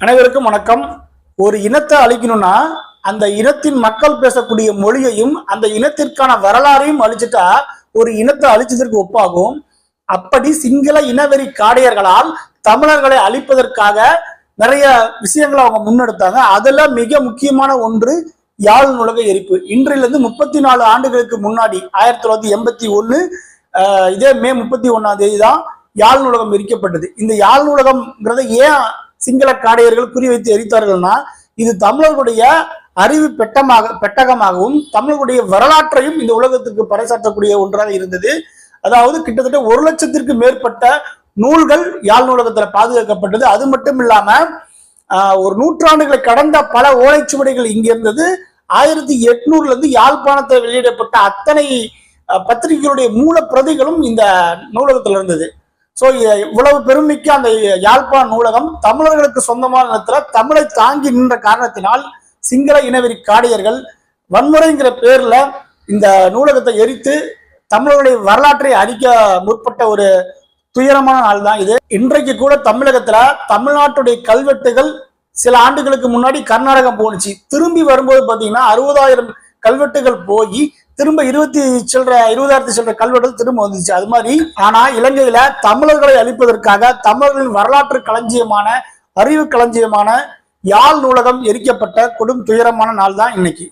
அனைவருக்கும் வணக்கம். ஒரு இனத்தை அழிக்கணும்னா அந்த இனத்தின் மக்கள் பேசக்கூடிய மொழியையும் அந்த இனத்திற்கான வரலாறையும் அழிச்சிட்டா ஒரு இனத்தை அழிச்சதற்கு ஒப்பாகும். அப்படி சிங்கள இனவெறி காடையர்களால் தமிழர்களை அழிப்பதற்காக நிறைய விஷயங்களை அவங்க முன்னெடுத்தாங்க. அதுல மிக முக்கியமான ஒன்று யாழ் நுலக எரிப்பு. இன்றிலிருந்து முப்பத்தி நாலு ஆண்டுகளுக்கு முன்னாடி ஆயிரத்தி தொள்ளாயிரத்தி எண்பத்தி ஒண்ணு இதே மே முப்பத்தி ஒன்னாம் தேதி தான் யாழ் நூலகம் எரிக்கப்பட்டது. இந்த யாழ் நூலகம்ங்கிறத ஏன் சிங்கள காடையர்கள் குறிவைத்து எரித்தார்கள்னா இது தமிழர்களுடைய அறிவு பெட்டமாக பெட்டகமாகவும் தமிழர்களுடைய வரலாற்றையும் இந்த உலகத்திற்கு பறைசாற்றக்கூடிய ஒன்றாக இருந்தது. அதாவது கிட்டத்தட்ட ஒரு லட்சத்திற்கு மேற்பட்ட நூல்கள் யாழ் நூலகத்துல பாதுகாக்கப்பட்டது. அது மட்டும் இல்லாம ஒரு நூற்றாண்டுகளை கடந்த பல ஓலைச்சுவடிகள் இங்க இருந்தது. ஆயிரத்தி எட்நூறுல இருந்து யாழ்ப்பாணத்தில் வெளியிடப்பட்ட அத்தனை பத்திரிகைகளுடைய மூல பிரதிகளும் இந்த நூலகத்துல இருந்தது. ஸோ இவ்வளவு பெருமிக்க அந்த யாழ்ப்பாண நூலகம் தமிழர்களுக்கு சொந்தமான நிலத்துல தமிழை தாங்கி நின்ற காரணத்தினால் சிங்கள இனவெறி காடையர்கள் வன்முறைங்கிற பேர்ல இந்த நூலகத்தை எரித்து தமிழர்களுடைய வரலாற்றை அழிக்க முற்பட்ட ஒரு துயரமான நாள் தான் இது. இன்றைக்கு கூட தமிழகத்துல தமிழ்நாட்டுடைய கல்வெட்டுகள் சில ஆண்டுகளுக்கு முன்னாடி கர்நாடகம் போனுச்சு திரும்பி வரும்போது பாத்தீங்கன்னா அறுபதாயிரம் கல்வெட்டுகள் போய் திரும்ப இருபத்தி சில்லற இருபதாயிரத்தி சில்லற கல்வெட்டு திரும்ப வந்துச்சு. அது மாதிரி ஆனா இலங்கையில தமிழர்களை அழிப்பதற்காக தமிழர்களின் வரலாற்று களஞ்சியமான அறிவு களஞ்சியமான யாழ் நூலகம் எரிக்கப்பட்ட கொடும் துயரமான நாள் தான் இன்னைக்கு.